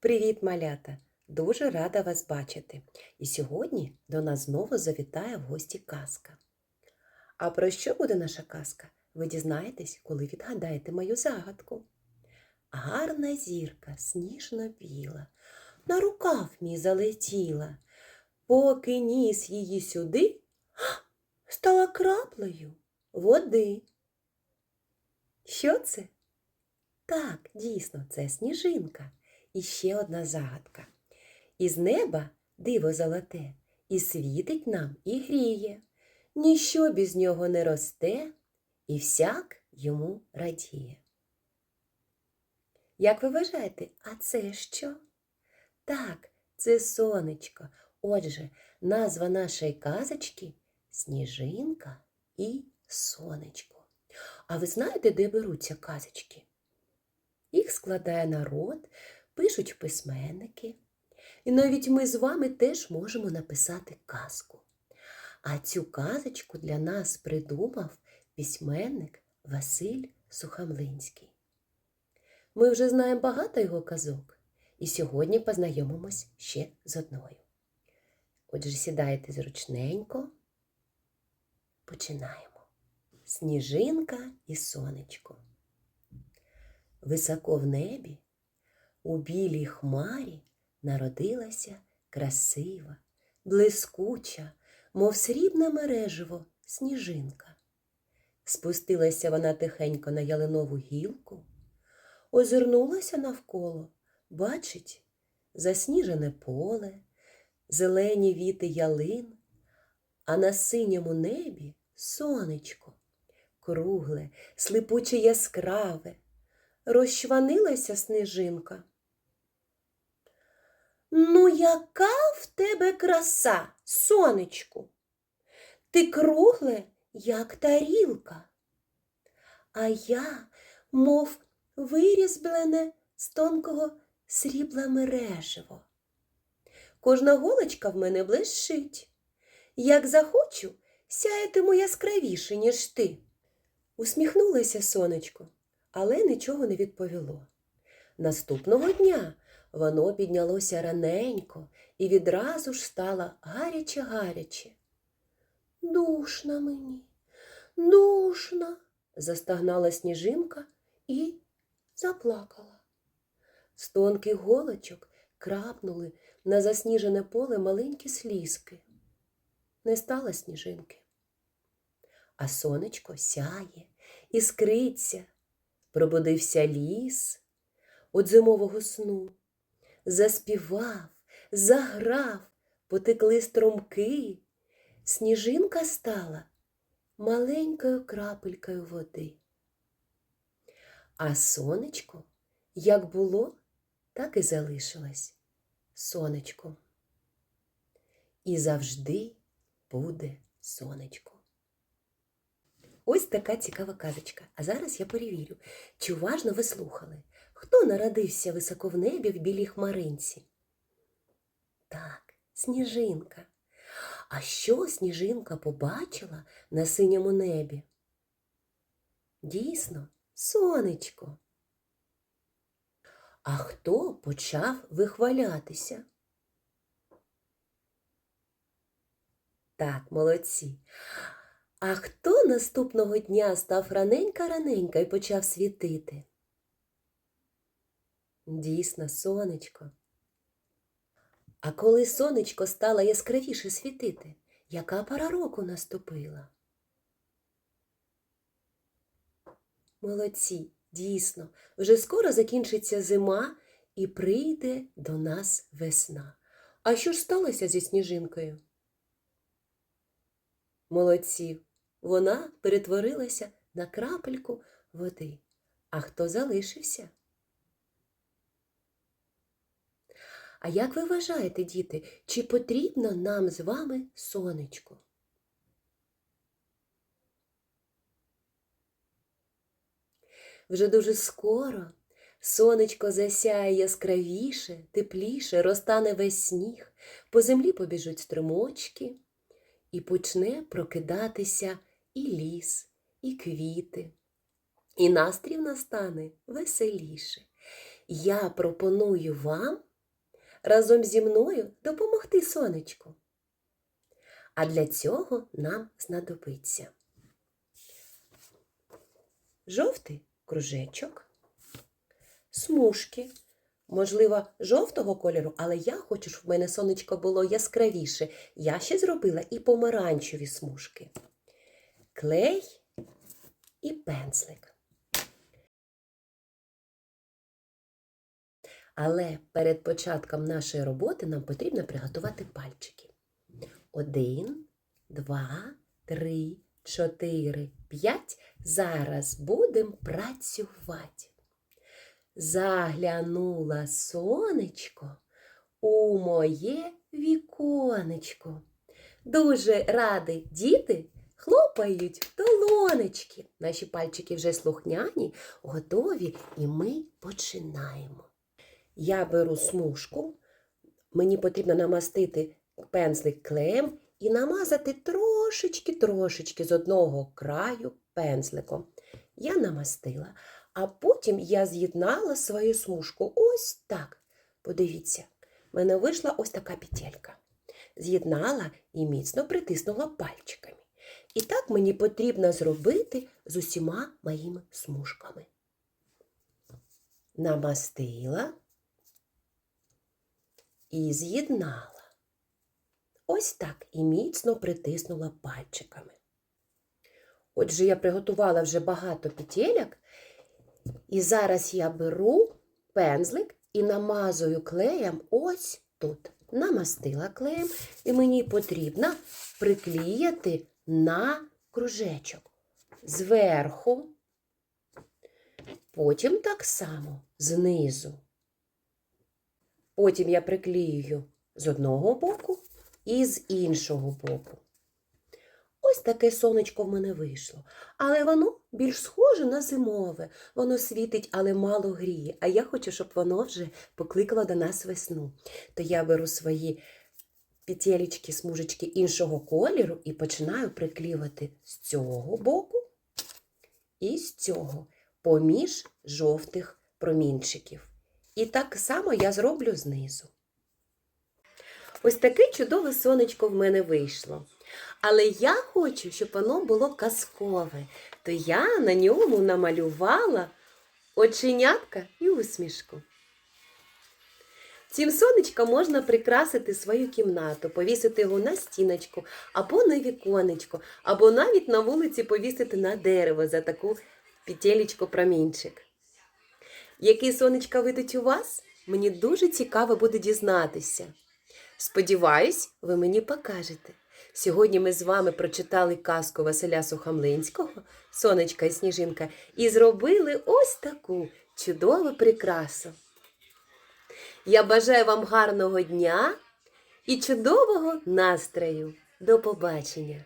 Привіт, малята! Дуже рада вас бачити. І сьогодні до нас знову завітає в гості казка. А про що буде наша казка? Ви дізнаєтесь, коли відгадаєте мою загадку. Гарна зірка, сніжно біла, на рукав мій залетіла, поки ніс її сюди, стала краплею води. Що це? Так, дійсно, це сніжинка. І ще одна загадка. Із неба диво золоте, і світить нам, і гріє. Ніщо без нього не росте, і всяк йому радіє. Як ви вважаєте, а це що? Так, це сонечко. Отже, назва нашої казочки Сніжинка і сонечко. А ви знаєте, де беруться казочки? Їх складає народ, пишуть письменники. І навіть ми з вами теж можемо написати казку. А цю казочку для нас придумав письменник Василь Сухамлинський. Ми вже знаємо багато його казок, і сьогодні познайомимось ще з одною. Отже, сідайте зручненько. Починаємо. Сніжинка і сонечко. Високо в небі, у білій хмарі народилася красива, блискуча, мов срібне мереживо, сніжинка. Спустилася вона тихенько на ялинову гілку, озирнулася навколо, бачить засніжене поле, зелені віти ялин, а на синьому небі сонечко, кругле, слипуче яскраве розчванилася снежинка. Ну, яка в тебе краса, сонечку? Ти кругле, як тарілка, а я, мов вирізблене з тонкого срібла мереживо. Кожна голочка в мене блищить. Як захочу, сяятиму яскравіше, ніж ти. Усміхнулося сонечко але нічого не відповіло. Наступного дня воно піднялося раненько і відразу ж стало гаряче-гаряче. Душна мені, душна, застагнала сніжинка і заплакала. З тонких голочок крапнули на засніжене поле маленькі слізки. Не стало сніжинки. А сонечко сяє, іскриться, Пробудився ліс від зимового сну, заспівав, заграв, потекли струмки, сніжинка стала маленькою крапелькою води. А сонечко, як було, так і залишилось сонечко. І завжди буде сонечко. Ось така цікава казочка. А зараз я перевірю, чи уважно ви слухали, хто народився високо в небі в білій хмаринці? Так, сніжинка. А що сніжинка побачила на синьому небі? Дійсно, сонечко. А хто почав вихвалятися? Так, молодці. А хто наступного дня став раненька-раненька і почав світити? Дійсно, сонечко. А коли сонечко стало яскравіше світити, яка пора року наступила? Молодці, дійсно, вже скоро закінчиться зима і прийде до нас весна. А що ж сталося зі сніжинкою? Молодці, вона перетворилася на крапельку води. А хто залишився? А як ви вважаєте, діти, чи потрібно нам з вами сонечко? Вже дуже скоро сонечко засяє яскравіше, тепліше, розтане весь сніг, по землі побіжуть струмочки і почне прокидатися і ліс, і квіти, і настрій настане веселіше. Я пропоную вам разом зі мною допомогти сонечку. А для цього нам знадобиться жовтий кружечок, смужки, можливо, жовтого кольору, але я хочу, щоб в мене сонечко було яскравіше. Я ще зробила і помаранчеві смужки, клей і пензлик. Але перед початком нашої роботи нам потрібно приготувати пальчики. Один, два, три, чотири, п'ять. Зараз будемо працювати. Заглянула сонечко у моє віконечко. Дуже раді діти хлопають в долонечки. Наші пальчики вже слухняні, готові, і ми починаємо. Я беру смужку, мені потрібно намастити пензлик клеєм і намазати трошечки-трошечки з одного краю пензликом. Я намастила, а потім я з'єднала свою смужку ось так. Подивіться, в мене вийшла ось така петелька. З'єднала і міцно притиснула пальчиками. І так мені потрібно зробити з усіма моїми смужками. Намастила і з'єднала. Ось так і міцно притиснула пальчиками. Отже, я приготувала вже багато петельок, і зараз я беру пензлик і намазую клеєм ось тут. Намастила клеєм, і мені потрібно приклеїти на кружечок зверху, потім так само знизу. Потім я приклеюю з одного боку і з іншого боку. Ось таке сонечко в мене вийшло. Але воно більш схоже на зимове. Воно світить, але мало гріє. А я хочу, щоб воно вже покликало до нас весну. То я беру свої петелечки, смужечки іншого кольору і починаю приклеювати з цього боку і з цього, поміж жовтих промінчиків. І так само я зроблю знизу. Ось таке чудове сонечко в мене вийшло. Але я хочу, щоб воно було казкове, то я на ньому намалювала оченятка і усмішку. Цим сонечком можна прикрасити свою кімнату, повісити його на стіночку, або на віконечко, або навіть на вулиці повісити на дерево за таку петелечку промінчик. Який сонечка видить у вас? Мені дуже цікаво буде дізнатися. Сподіваюсь, ви мені покажете. Сьогодні ми з вами прочитали казку Василя Сухомлинського Сонечка і Сніжинка і зробили ось таку чудову прикрасу. Я бажаю вам гарного дня і чудового настрою. До побачення!